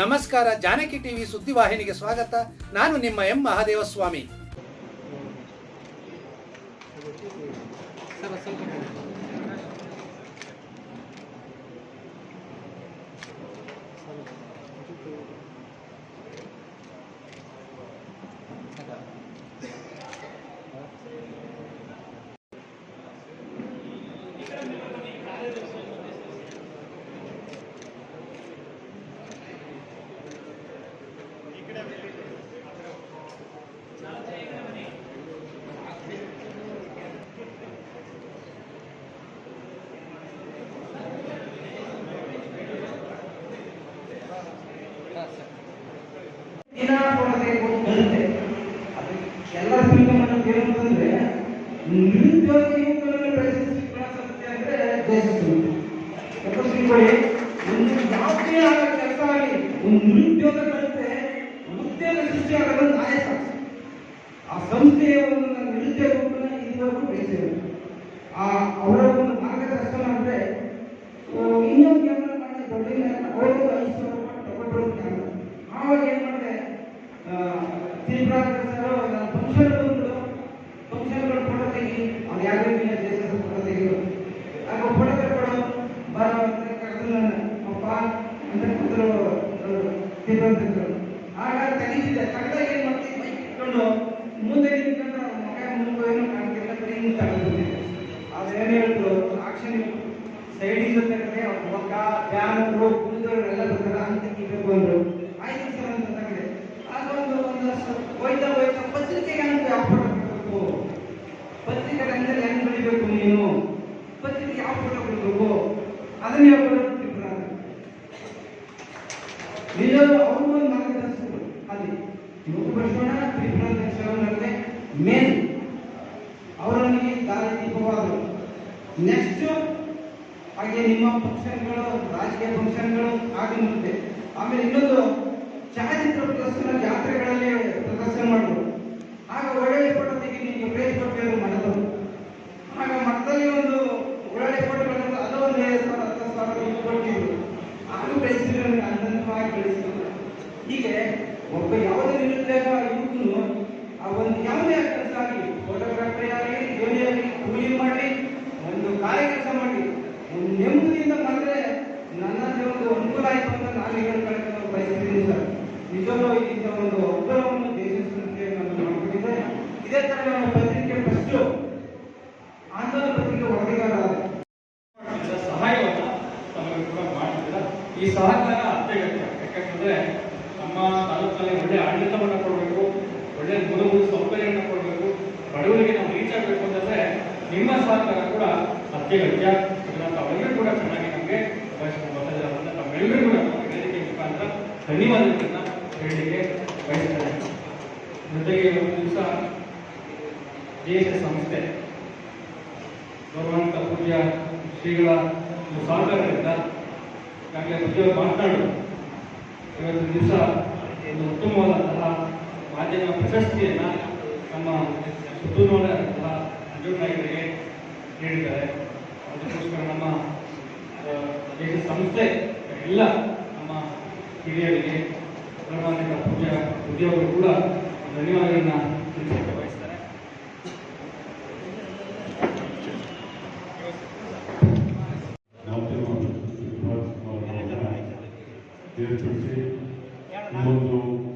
ನಮಸ್ಕಾರ ಜಾನಕಿ ಟಿವಿ ಸುದ್ದಿವಾಹಿನಿಗೆ ಸ್ವಾಗತ. ನಾನು ನಿಮ್ಮ ಎಂ ಮಹಾದೇವ ಸ್ವಾಮಿ ದಿನಾಪುರತೆ ಬಂತೆ ಅದು ಎಲ್ಲರ ಫಿಲ್ಮ್ ಏನಂತಂದ್ರೆ ನಿರುದ್ಯೋಗ ಯುವಕರನ್ನು ಒಂದು ಯಾವುದೇ ಆದ ಕೆಲಸ ಆಗಲಿ, ಒಂದು ನಿರುದ್ಯೋಗ ಕಲಿತೆ ಉದ್ಯೋಗ ಸೃಷ್ಟಿ ಆಗಲು ನಾನೇ ಆ ಸಂಸ್ಥೆಯ ಒಂದು ನನ್ನ ನಿರುದ್ಯೋಗ ಯುವಕರನ್ನ ಇದುವರೆಗೂ ಬೆಳೆಸಿದೆ ಆ ಅವರ ಒಂದು ಮಾರ್ಗದರ್ಶನ ಅಂದ್ರೆ ಆ, ಇನ್ನೊಂದು ಕ್ಯಾಮ್ರಾ ಮಾಡಿ ದೊಡ್ಡ ಅವರು ಐದು ಸಾವಿರ ರೂಪಾಯಿ ತಗೊಂಡ್ರು ಕ್ಯಾಮ್ರಾ ಆವಾಗ ಏನ್ ಮಾಡಿದೆ ತೀವ್ರಾಂತರ ಸರ್ ನನ್ನ ಫಂಕ್ಷನ್ ಬಂದು ಫಂಕ್ಷನ್ಗಳು ಫೋಟೋ ತೆಗಿ ಅವ್ನು ಯಾರು ಇಲ್ಲ ದೇಶದ ಫೋಟೋ ತೆಗೆದು ಆಗ ಫೋಟೋ ತಗೊಂಡು ಬರೋ ಅಂತ ಕರೆದು ನನ್ನ ಅಪ್ಪ ಅಂತ ಕೂತರು ತೀವ್ರಾಂತರ ಆಗ ತೆಗಿತಿದ್ದೆ ತೆಗೆದಾಗ ಏನ್ ಮಾಡ್ತೀವಿ ಬೈಕ್ ಇಟ್ಕೊಂಡು ಮುಂದೆ ನಿಂತ್ಕೊಂಡು ಮಗ ಮುಂದೆ ಏನೋ ಕಾಣ್ತಿಲ್ಲ ಬರೀ ಹಿಂಗ್ ತಗೊಂಡ್ಬಿಟ್ಟಿದ್ದೆ ಅದೇನು ಹೇಳಿದ್ರು? ಆಕ್ಷನ್ ಸೈಡಿಗೆ ಜೊತೆ ಅವ್ರ ಮಗ ಬ್ಯಾನರು ಎಲ್ಲ ಬರ್ತಾರೆ ಅಂತ ತೆಗಿಬೇಕು ಅಂದ್ರು. ಆಯ್ತು ಸರ್ ಅಂತ ತಗೊಂಡೆ. ಆಗ ಒಂದು ಒಂದು ಸ- ಹೋಯ್ತಾ ಹೋಯ್ತಾ ಪತ್ರಿಕೆಗೆ ಅಂತ ವ್ಯಾಪಾರ ಮಾಡಬೇಕು ಪತ್ರಿಕೆ ರಂಗದಲ್ಲಿ ಹೆಂಗ್ ಬೆಳಿಬೇಕು ನೀನು ಪತ್ರಿಕೆ ಯಾವ ಫೋಟೋ ಕೊಡಬೇಕು ಅದನ್ನ ಯಾವ ನಿಜವಾದ ಅವರು ಒಂದು ಮಾರ್ಗದರ್ಶಕರು. ಅಲ್ಲಿ ಯುವಕ ಬಸವಣ್ಣ, ತ್ರಿಪುರ ಮೇನ್ ಅವರೊಂದಿಗೆ ದಾರಿ ದೀಪವಾದರು ನೆಕ್ಸ್ಟ್ ಹಾಗೆ ನಿಮ್ಮ ಫಂಕ್ಷನ್ಗಳು ರಾಜಕೀಯ ಫಂಕ್ಷನ್ಗಳು ಆಗಿರುತ್ತೆ ಮುಂದೆ. ಆಮೇಲೆ ಇನ್ನೊಂದು ಛಾಯಾಚಿತ್ರ ಪ್ರದರ್ಶನ ಜಾತ್ರೆಗಳಲ್ಲಿ ಪ್ರದರ್ಶನ ಮಾಡಿದ್ರು ಆಗ ಒಳ್ಳೆಯ ಪಟ್ಟದಿಗೆ ನಿಮಗೆ ಪ್ರೈಸ್ ಕೊಟ್ಟಿದ್ರು ಹೀಗೆ ಒಬ್ಬ ಯಾವುದೇ ನಿರುದ್ಯೋಗ ಯುವಕನು ಆ ಒಂದು ಯಾವುದೇ ಕೆಲಸ ಆಗಲಿ ಫೋಟೋಗ್ರಾಫಿ ಆಗಲಿ ಜೋಲಿ ಆಗಲಿ, ಕೂಲಿ ಮಾಡಿ ಒಂದು ಕಾರ್ಯ ಕೆಲಸ ಮಾಡಲಿ, ಒಂದು ನೆಮ್ಮದಿಯಿಂದ ಮಾಡಿದ್ರೆ ನನ್ನಲ್ಲಿ ಒಂದು ಅನುಕೂಲ ಆಯಿತು ಅಂತ ನಾನು ಹೇಳ್ಕೊಳ್ಳೋಕೆ ನಾನು ಬಯಸ್ತೀನಿ ಸರ್. ನಿಜವೂ ಇದರಿಂದ ಒಂದು ಒಬ್ಬರವನ್ನು ದೇಶಿಸುವಂತೆ ನಾನು ಮಾಡ್ಕೊಂಡಿದ್ದೆ ಇದೇ ಥರ ನಮ್ಮ ಪತ್ರಿಕೆ ಫಸ್ಟು ಆಂದೋಲನ ಪತ್ರಿಕೆ ವರದಿಗಾರ ಸಹಾಯವನ್ನು ತಮಗೆ ಕೂಡ ಮಾಡ್ತಿದ್ದೀರ ಈ ಸಹಕಾರ ಅತ್ಯಗತ್ಯ. ಯಾಕಂತಂದ್ರೆ ತಾಲೂಕಿನಲ್ಲಿ ಒಳ್ಳೆ ಆಡಳಿತವನ್ನು ಕೊಡಬೇಕು, ಒಳ್ಳೆ ಮೂಲಭೂತ ಸೌಕರ್ಯವನ್ನು ಕೊಡಬೇಕು, ಬಡವರಿಗೆ ನಾವು ರೀಚ್ ಆಗಬೇಕು ಅಂತಂದ್ರೆ ನಿಮ್ಮ ಸಹಕಾರ ಕೂಡ ಅತ್ಯಗತ್ಯ. ತಾವೆಲ್ಲರೂ ಕೂಡ ಚೆನ್ನಾಗಿ ನಮಗೆ ತಾವೆಲ್ಲರೂ ಕೂಡ ವೇದಿಕೆ ಮುಖಾಂತರ ಧನ್ಯವಾದಗಳನ್ನ ಹೇಳಲಿಕ್ಕೆ ಬಯಸ್ತಾರೆ. ಜೊತೆಗೆ ಒಂದು ದಿವಸ ದೇಶ ಸಂಸ್ಥೆ ಗೌರವಾನ್ವಿತ ಪೂಜ್ಯ ಶ್ರೀಗಳ ಸಹಕಾರದಿಂದ ಈಗಾಗಲೇ ಉದ್ಯೋಗ ಮಾತನಾಡು ಇವತ್ತು ದಿವಸ ಒಂದು ಉತ್ತಮವಾದಂತಹ ಮಾಧ್ಯಮ ಪ್ರಶಸ್ತಿಯನ್ನು ನಮ್ಮ ಸುತ್ತೂರಿನವರಾದಂತಹ ಮಂಜುನಾಯಕರಿಗೆ ನೀಡಿದ್ದಾರೆ ಅದಕ್ಕೋಸ್ಕರ ನಮ್ಮ ದೇಶ ಸಂಸ್ಥೆ ಎಲ್ಲ ನಮ್ಮ ಹಿರಿಯರಿಗೆ ಗೌರವಾನ್ವಿತ ಪೂಜೆ ಉದ್ಯೋಗರು ಕೂಡ ಧನ್ಯವಾದಗಳನ್ನು ತಿಳಿಸಕ್ಕೆ ಬಯಸ್ತಾರೆ ಮಾಧ್ಯಮ ಏರ್ಪಡಿಸಿ ಈ ಒಂದು